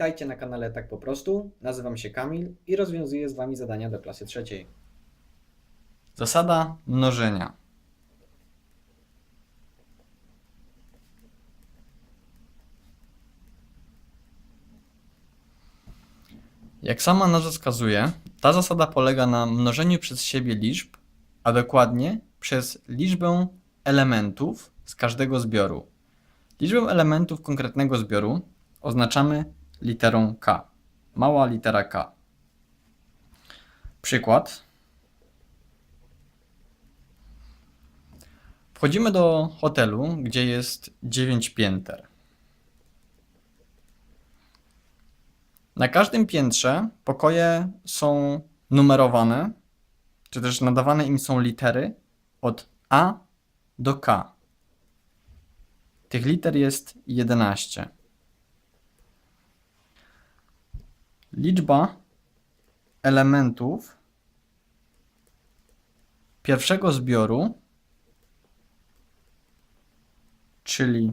Witajcie na kanale Tak Po Prostu. Nazywam się Kamil i rozwiązuję z Wami zadania do klasy trzeciej. Zasada mnożenia. Jak sama nazwa wskazuje, ta zasada polega na mnożeniu przez siebie liczb, a dokładnie przez liczbę elementów z każdego zbioru. Liczbę elementów konkretnego zbioru oznaczamy literą K. Mała litera K. Przykład. Wchodzimy do hotelu, gdzie jest 9 pięter. Na każdym piętrze pokoje są numerowane, czy też nadawane im są litery od A do K. Tych liter jest 11. Liczba elementów pierwszego zbioru czyli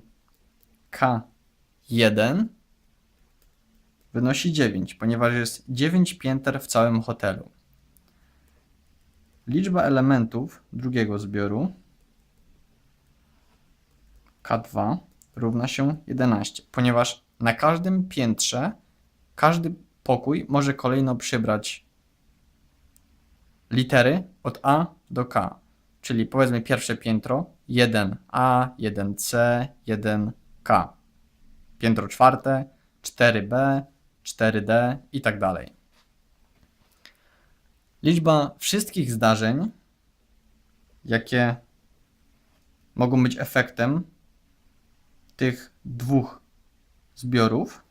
K1 wynosi 9, ponieważ jest 9 pięter w całym hotelu. Liczba elementów drugiego zbioru K2 równa się 11, ponieważ na każdym piętrze każdy pokój może kolejno przybrać litery od A do K. Czyli powiedzmy pierwsze piętro 1A, 1C, 1K. Piętro czwarte 4B, 4D i tak dalej. Liczba wszystkich zdarzeń, jakie mogą być efektem tych dwóch zbiorów,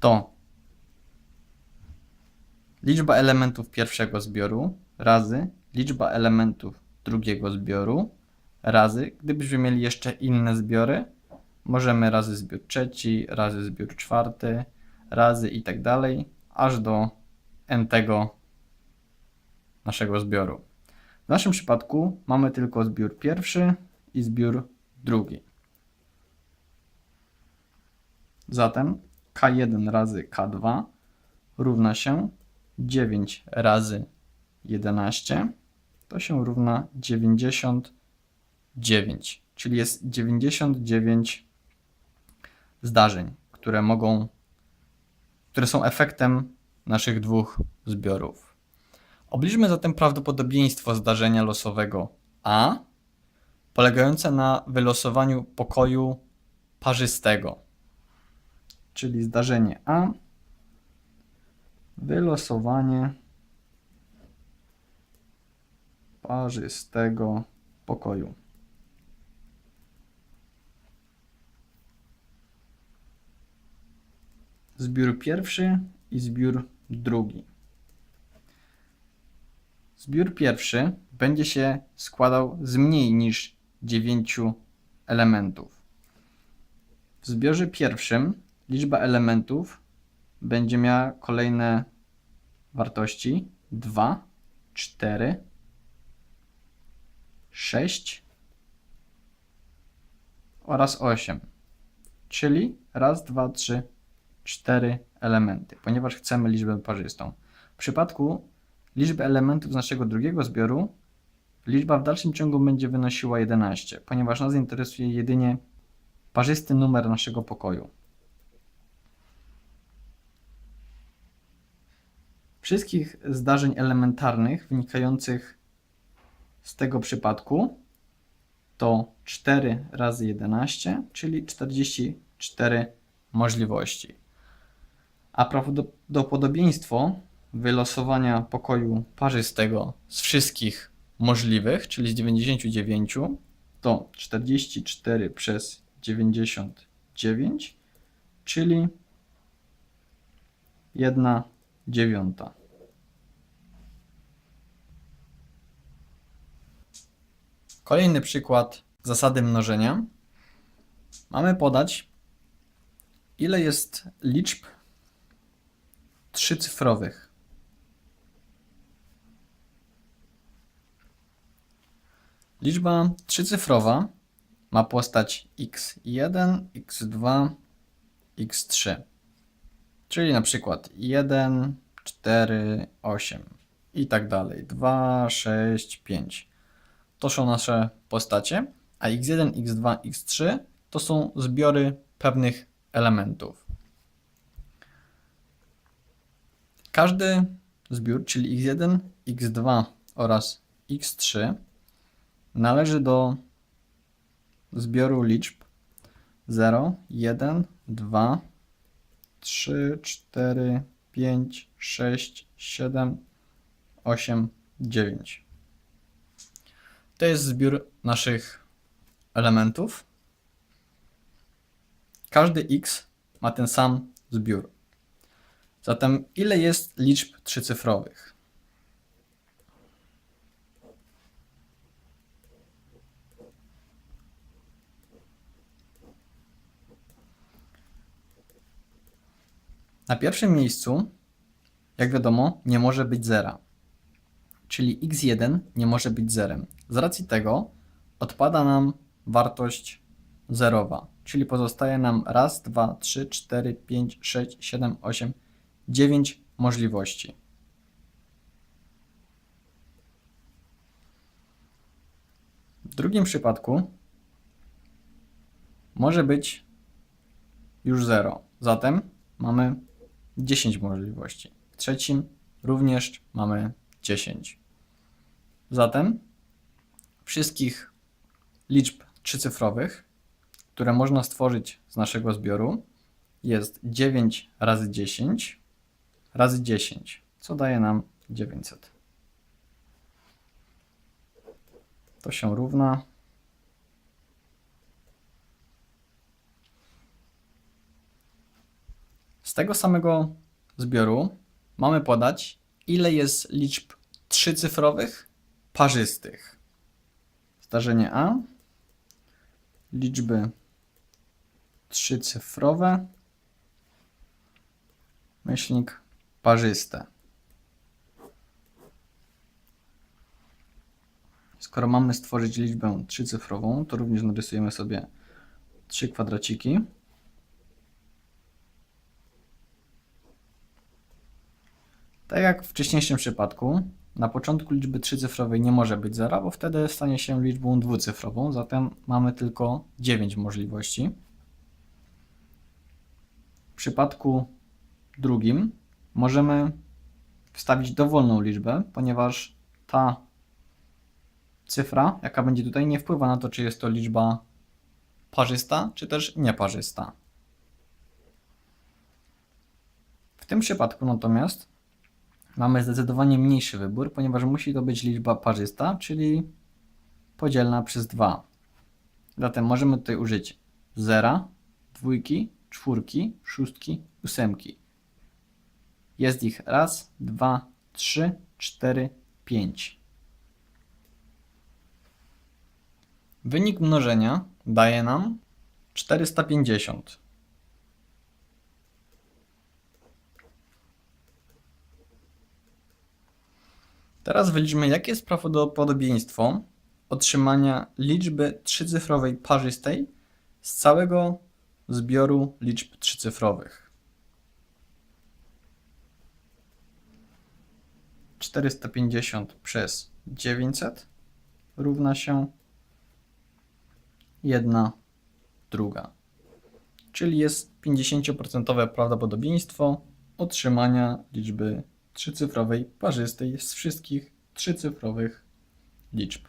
to liczba elementów pierwszego zbioru razy liczba elementów drugiego zbioru razy, gdybyśmy mieli jeszcze inne zbiory, możemy razy zbiór trzeci, razy zbiór czwarty, razy i tak dalej, aż do n tego naszego zbioru. W naszym przypadku mamy tylko zbiór pierwszy i zbiór drugi. Zatem K1 razy K2 równa się 9 razy 11, to się równa 99, czyli jest 99 zdarzeń, które mogą, które są efektem naszych dwóch zbiorów. Obliczmy zatem prawdopodobieństwo zdarzenia losowego A, polegające na wylosowaniu pokoju parzystego czyli zdarzenie A, wylosowanie parzystego pokoju. Zbiór pierwszy i zbiór drugi. Zbiór pierwszy będzie się składał z mniej niż 9 elementów. W zbiorze pierwszym liczba elementów będzie miała kolejne wartości 2, 4, 6 oraz 8. Czyli raz, dwa, trzy, cztery elementy, ponieważ chcemy liczbę parzystą. W przypadku liczby elementów z naszego drugiego zbioru liczba w dalszym ciągu będzie wynosiła 11, ponieważ nas interesuje jedynie parzysty numer naszego pokoju. Wszystkich zdarzeń elementarnych wynikających z tego przypadku to 4 razy 11, czyli 44 możliwości. A prawdopodobieństwo wylosowania pokoju parzystego z wszystkich możliwych, czyli z 99, to 44 przez 99, czyli 1 dziewiąta. Kolejny przykład zasady mnożenia. Mamy podać, ile jest liczb trzycyfrowych. Liczba trzycyfrowa ma postać x1, x2, x3. Czyli na przykład 1, 4, 8 i tak dalej. 2, 6, 5. To są nasze postacie, a x1, x2, x3 to są zbiory pewnych elementów. Każdy zbiór, czyli x1, x2 oraz x3 należy do zbioru liczb 0, 1, 2, 3, 4, 5, 6, 7, 8, 9. To jest zbiór naszych elementów. Każdy x ma ten sam zbiór. Zatem ile jest liczb trzycyfrowych? Na pierwszym miejscu, jak wiadomo, nie może być zera. Czyli x1 nie może być zerem. Z racji tego odpada nam wartość zerowa, czyli pozostaje nam raz, dwa, trzy, cztery, pięć, sześć, siedem, osiem, dziewięć możliwości. W drugim przypadku może być już 0. Zatem mamy 10 możliwości. W trzecim również mamy 10. Zatem wszystkich liczb trzycyfrowych, które można stworzyć z naszego zbioru, jest 9 razy 10 razy 10, co daje nam 900. To się równa Z tego samego zbioru mamy podać, ile jest liczb trzycyfrowych parzystych. Zdarzenie A. Liczby trzycyfrowe. Myślnik parzyste. Skoro mamy stworzyć liczbę trzycyfrową, to również narysujemy sobie trzy kwadraciki. Tak jak w wcześniejszym przypadku, na początku liczby trzycyfrowej nie może być zera, bo wtedy stanie się liczbą dwucyfrową, zatem mamy tylko 9 możliwości. W przypadku drugim możemy wstawić dowolną liczbę, ponieważ ta cyfra, jaka będzie tutaj, nie wpływa na to, czy jest to liczba parzysta, czy też nieparzysta. W tym przypadku natomiast mamy zdecydowanie mniejszy wybór, ponieważ musi to być liczba parzysta, czyli podzielna przez 2. Zatem możemy tutaj użyć zera, dwójki, czwórki, szóstki, ósemki. Jest ich raz, dwa, trzy, cztery, pięć. Wynik mnożenia daje nam 450. Teraz wyliczmy, jakie jest prawdopodobieństwo otrzymania liczby trzycyfrowej parzystej z całego zbioru liczb trzycyfrowych. 450 przez 900 równa się 1 druga. Czyli jest 50% prawdopodobieństwo otrzymania liczby trzycyfrowej parzystej z wszystkich trzycyfrowych liczb.